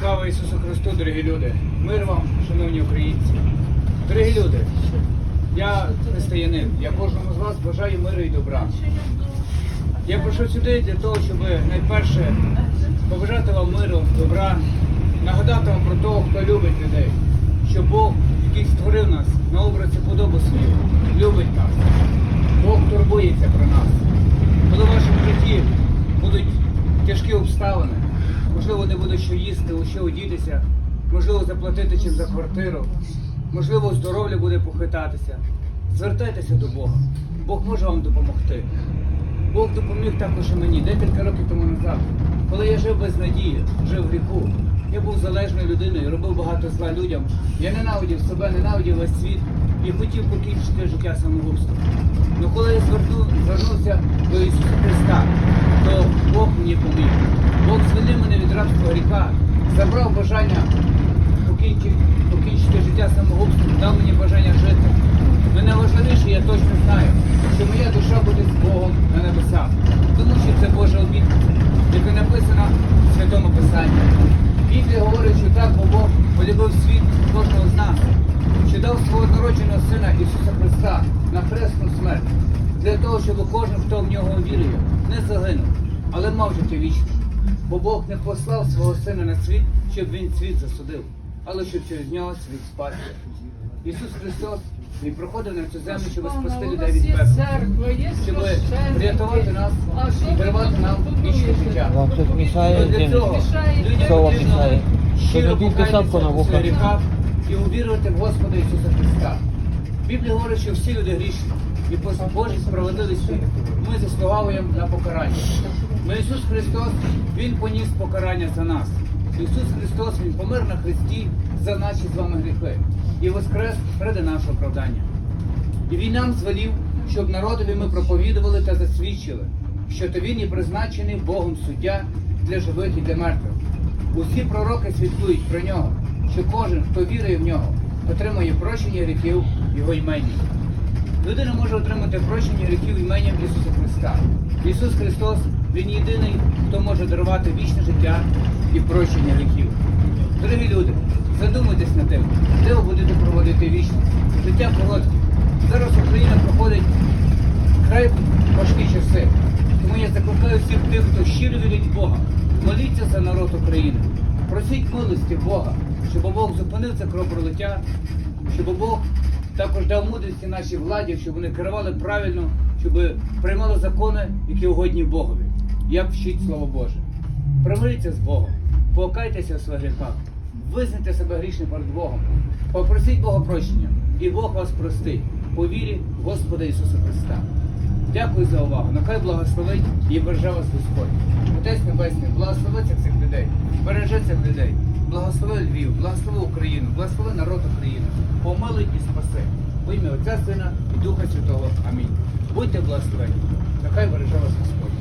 Слава Ісусу Христу, дорогі люди! Мир вам, шановні українці! Дорогі люди! Я християнин, я кожному з вас бажаю миру і добра. Я прийшов сюди для того, щоб найперше побажати вам миру, добра, нагадати вам про того, хто любить людей, що Бог, який створив нас на образі подобу свою, любить нас. Бог турбується про нас. Коли в вашому житті будуть тяжкі обставини, можливо, не буде що їсти, у що одітися, можливо, заплатити чим за квартиру, можливо, здоров'я буде похитатися. Звертайтеся до Бога. Бог може вам допомогти. Бог допоміг також і мені декілька років тому назад, коли я жив без надії, жив в гріху. Я був залежною людиною, робив багато зла людям. Я ненавидів себе, ненавидів весь світ і хотів покінчити життя самогубством. Ну коли я зверну, звернувся до Ісуса Христа, то Бог мені поміг. Бог звільнив мене від рабського гріха, забрав бажання покінчити, життя самогубством, дав мені бажання жити. Ну найважливіше, я точно знаю, що моя душа буде з Богом на небесах. Тому що це Божа обітниця, яка написана в Святому Писанні. Біблія говорить, що так, бо Бог полюбив світ кожного з нас, що дав свого народженого Сина Ісуса Христа на хресну смерть, для того, щоб кожен, хто в нього вірує, не загинув, але мав життя вічне. Бо Бог не послав свого сина на світ, щоб він світ засудив, але щоб через нього світ спасся. Ісус Христос Він проходив на цю землю, щоб спасти людей від пекла, щоб врятувати нас дарувати нам вічне життя. Вам щось мішає для цього Мішає. людям потрібно щиро покаятися на у своїх гріхах і увірувати в Господа Ісуса Христа. Біблія говорить, що всі люди грішні, і по Божій справедливості ми заслуговуємо на покарання. Но Ісус Христос, Він поніс покарання за нас. Ісус Христос, Він помер на Христі за наші з вами гріхи і воскрес ради нашого оправдання. І він нам звелів, щоб народові ми проповідували та засвідчили, що то він і призначений Богом суддя для живих і для мертвих. Усі пророки свідкують про нього, що кожен, хто вірує в нього, отримує прощення гріхів його імені. Людина може отримати прощення гріхів іменем Ісуса Христа. Ісус Христос Він єдиний, хто може дарувати вічне життя і прощення гріхів. Дорогі люди, задумайтесь над тим, де ви будете проводити вічність. Життя коротке. Зараз Україна проходить край важкі часи. Тому я закликаю всіх тих, хто щиро вірить Бога. Моліться за народ України. Просіть милості Бога, щоб Бог зупинив це кровопролиття, щоб Бог також дав мудрості нашій владі, щоб вони керували правильно, щоб приймали закони, які угодні Богові. Як вчить Слово Боже. Примиріться з Богом, покайтеся в своїх гріхах, визнайте себе грішним перед Богом, попросіть Бога прощення, і Бог вас простить по вірі Господа Ісуса Христа. Дякую за увагу. Нехай благословить і береже вас Господь. Отець Небесний, благослови цих людей, бережи цих людей, благослови Львів, благослови Україну, благослови народ України, помилуй і спаси. В ім'я Отця Сина і Духа Святого. Амінь. Будьте благословені. Нехай береже вас Господь.